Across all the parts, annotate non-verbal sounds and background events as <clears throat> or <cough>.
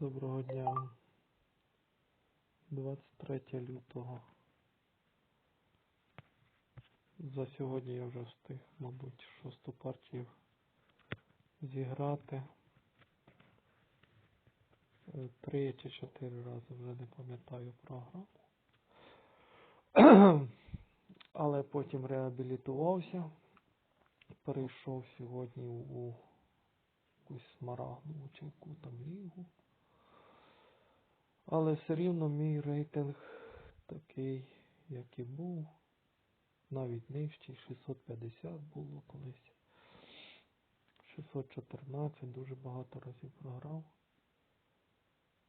Доброго дня. 23 лютого. За сьогодні я вже встиг, мабуть, шосту партію зіграти. Е, Три чи чотири рази вже не пам'ятаю програму. <clears throat> Але потім реабілітувався. Перейшов сьогодні у якусь смарагдову чи там лігу. Але все рівно мій рейтинг такий, як і був. Навіть нижчий, 650 було колись. 614, дуже багато разів програв.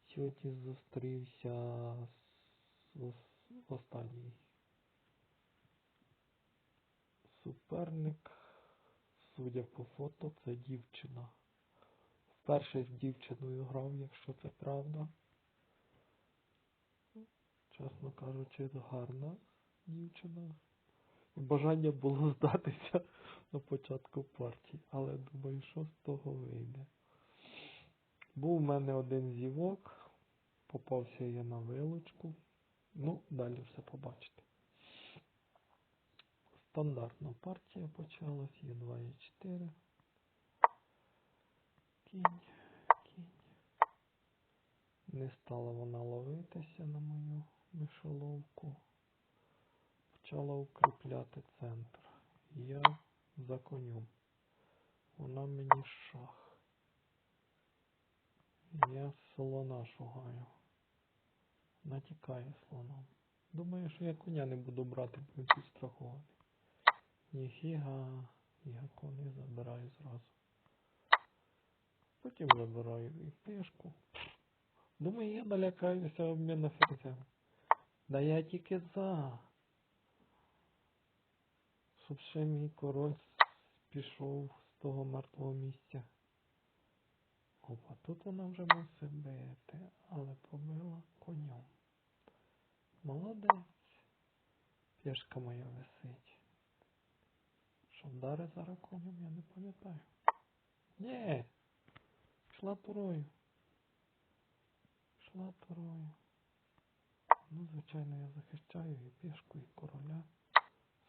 Сьогодні зустрівся з останній суперник. Судя по фото, це дівчина. Вперше з дівчиною грав, якщо це правда. Чесно кажучи, гарна дівчина. Бажання було здатися на початку партії, але думаю, що з того вийде. Був в мене один зівок, попався я на вилочку. Ну, далі все побачите. Стандартна партія почалась, є 2 і 4. Кінь, кінь. Не стала вона ловитися на мою мишоловку. Почала укріпляти центр. Я за конем. Вона мені шах. Я слона шугаю. Натікає слоном. Думаю, що я коня не буду брати, бо він підстрахований. Ніфіга, я коней забираю зразу. Потім забираю і пешку. Думаю, я налякаюся обміну ферзем. Да я тільки за. Щоб ще мій король пішов з того мертвого місця. Опа, тут вона вже мусить бити, але побила конем. Молодець. Пішка моя висить. Що вдари зараз конем, я не пам'ятаю. Ні. Пішла турою. Пішла турою. Ну, звичайно, я захищаю і пішку, і короля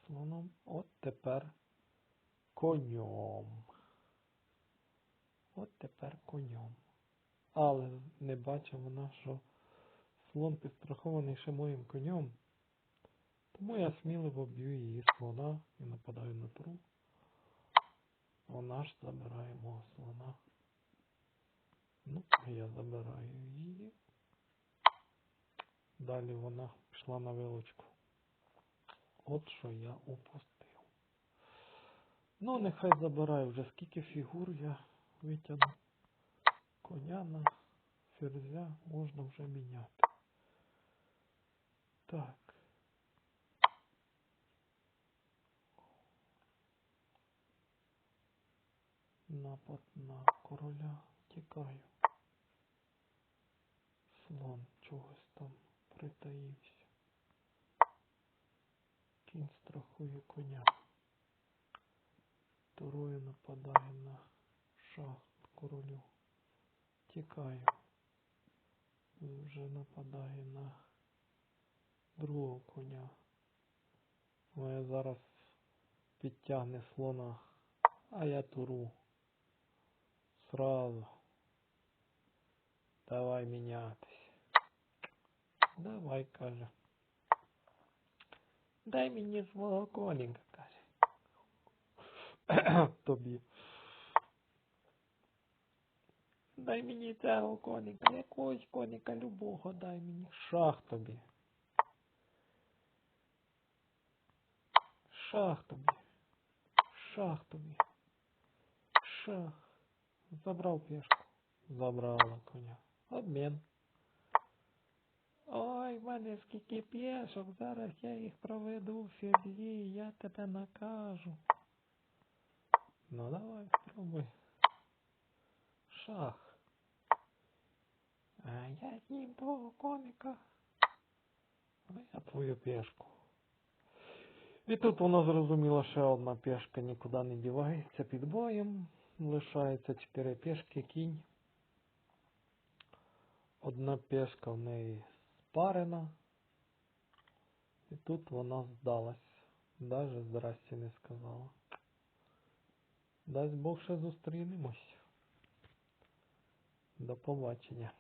слоном. От тепер конем. От тепер конем. Але не бачить вона, що слон підстрахований ще моїм конем. Тому я сміливо б'ю її слона і нападаю на тру. Вона ж забирає мого слона. Ну, а я забираю. Далі вона пішла на вилочку. От що я упустив. Ну, нехай забирає вже скільки фігур я витягну. Коня на ферзя можна вже міняти. Так. Напад на короля. Тікаю. Слон чогось притаївся. Кінь страхує коня. Турою нападає на шах королю. Тікаю. Вже нападає на другого коня. Моя зараз підтягне слона, а я туру. Сразу. Давай мінятись. Давай, каже. Дай мені свого коніка, каже. Тобі. Дай мені цього коніка, якогось коніка любого дай мені. Шах тобі. Шах тобі. Шах тобі. Шах. Забрав пішку. Забрала коня. Обмін. Ой, в мене скільки пішок, зараз я їх проведу в ферзі, я тебе накажу. Ну давай, спробуй. Шах. А я їм твого коника. А я твою пішку. І тут вона зрозуміла, ще одна пішка нікуди не дівається під боєм. Лишається чотири пішки, кінь. Одна пешка в неї спарена. І тут вона здалась. Даже здрасті не сказала. Дасть Бог ще зустрінемось. До побачення.